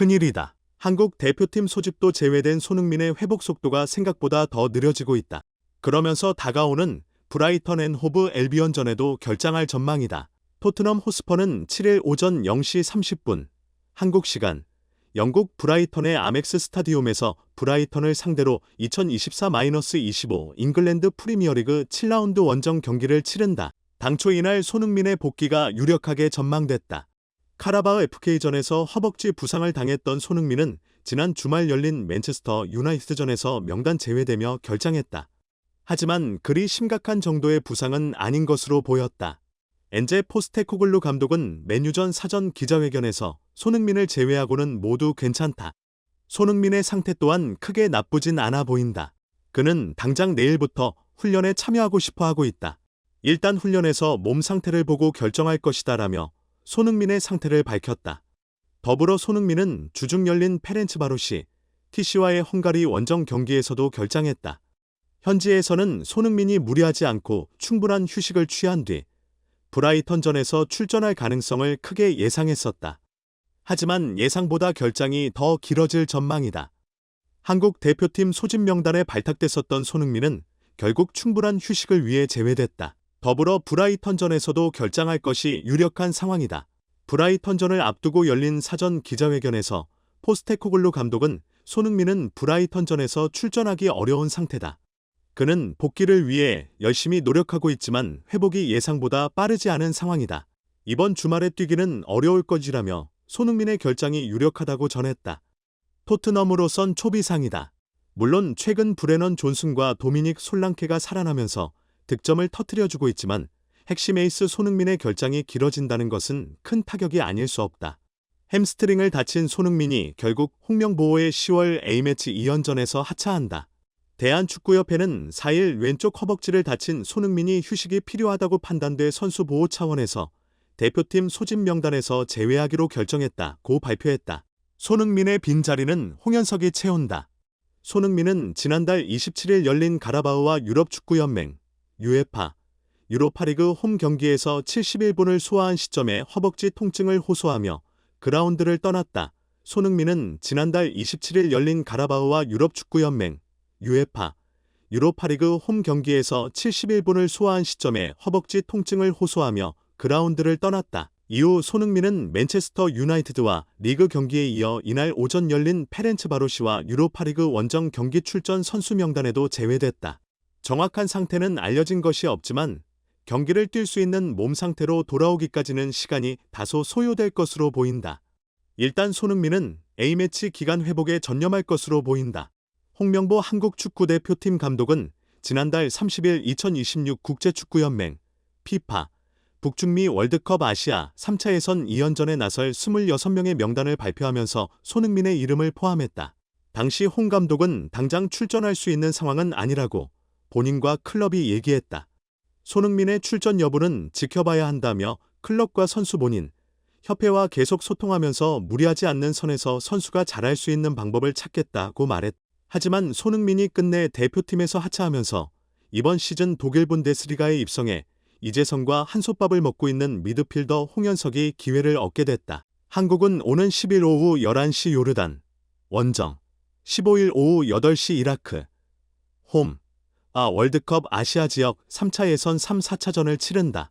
큰일이다. 한국 대표팀 소집도 제외된 손흥민의 회복 속도가 생각보다 더 느려지고 있다. 그러면서 다가오는 브라이턴 앤 호브 엘비언전에도 결장할 전망이다. 토트넘 호스퍼는 7일 오전 0시 30분 한국 시간 영국 브라이턴의 아멕스 스타디움에서 브라이턴을 상대로 2024-25 잉글랜드 프리미어리그 7라운드 원정 경기를 치른다. 당초 이날 손흥민의 복귀가 유력하게 전망됐다. 카라바흐 FK전에서 허벅지 부상을 당했던 손흥민은 지난 주말 열린 맨체스터 유나이티드전에서 명단 제외되며 결장했다. 하지만 그리 심각한 정도의 부상은 아닌 것으로 보였다. 엔제 포스테코글루 감독은 메뉴전 사전 기자회견에서 손흥민을 제외하고는 모두 괜찮다. 손흥민의 상태 또한 크게 나쁘진 않아 보인다. 그는 당장 내일부터 훈련에 참여하고 싶어 하고 있다. 일단 훈련에서 몸 상태를 보고 결정할 것이다라며 손흥민의 상태를 밝혔다. 더불어 손흥민은 주중 열린 페렌츠바로시 TC와의 헝가리 원정 경기에서도 결장했다. 현지에서는 손흥민이 무리하지 않고 충분한 휴식을 취한 뒤 브라이턴전에서 출전할 가능성을 크게 예상했었다. 하지만 예상보다 결장이 더 길어질 전망이다. 한국 대표팀 소집 명단에 발탁됐었던 손흥민은 결국 충분한 휴식을 위해 제외됐다. 더불어 브라이턴전에서도 결장할 것이 유력한 상황이다. 브라이턴전을 앞두고 열린 사전 기자회견에서 포스테코글루 감독은 손흥민은 브라이턴전에서 출전하기 어려운 상태다. 그는 복귀를 위해 열심히 노력하고 있지만 회복이 예상보다 빠르지 않은 상황이다. 이번 주말에 뛰기는 어려울 것이라며 손흥민의 결장이 유력하다고 전했다. 토트넘으로선 초비상이다. 물론 최근 브레넌 존슨과 도미닉 솔랑케가 살아나면서 득점을 터뜨려주고 있지만 핵심 에이스 손흥민의 결장이 길어진다는 것은 큰 타격이 아닐 수 없다. 햄스트링을 다친 손흥민이 결국 홍명보호의 10월 A매치 2연전에서 하차한다. 대한축구협회는 4일 왼쪽 허벅지를 다친 손흥민이 휴식이 필요하다고 판단돼 선수 보호 차원에서 대표팀 소집 명단에서 제외하기로 결정했다고 발표했다. 손흥민의 빈자리는 홍현석이 채운다. 손흥민은 지난달 27일 열린 가라바우와 유럽축구연맹, 유에파, 유로파리그 홈 경기에서 71분을 소화한 시점에 허벅지 통증을 호소하며 그라운드를 떠났다. 손흥민은 지난달 27일 열린 가라바우와 유럽축구연맹, 유에파, 유로파리그 홈 경기에서 71분을 소화한 시점에 허벅지 통증을 호소하며 그라운드를 떠났다. 이후 손흥민은 맨체스터 유나이티드와 리그 경기에 이어 이날 오전 열린 페렌츠 바로시와 유로파리그 원정 경기 출전 선수 명단에도 제외됐다. 정확한 상태는 알려진 것이 없지만 경기를 뛸 수 있는 몸 상태로 돌아오기까지는 시간이 다소 소요될 것으로 보인다. 일단 손흥민은 A매치 기간 회복에 전념할 것으로 보인다. 홍명보 한국 축구대표팀 감독은 지난달 30일 2026 국제축구연맹 피파 북중미 월드컵 아시아 3차 예선 2연전에 나설 26명의 명단을 발표하면서 손흥민의 이름을 포함했다. 당시 홍 감독은 당장 출전할 수 있는 상황은 아니라고 본인과 클럽이 얘기했다. 손흥민의 출전 여부는 지켜봐야 한다며 클럽과 선수 본인, 협회와 계속 소통하면서 무리하지 않는 선에서 선수가 잘할 수 있는 방법을 찾겠다고 말했다. 하지만 손흥민이 끝내 대표팀에서 하차하면서 이번 시즌 독일 분데스리가에 입성해 이재성과 한솥밥을 먹고 있는 미드필더 홍현석이 기회를 얻게 됐다. 한국은 오는 10일 오후 11시 요르단, 원정, 15일 오후 8시 이라크, 홈, 아 월드컵 아시아 지역 3차 예선 3, 4차전을 치른다.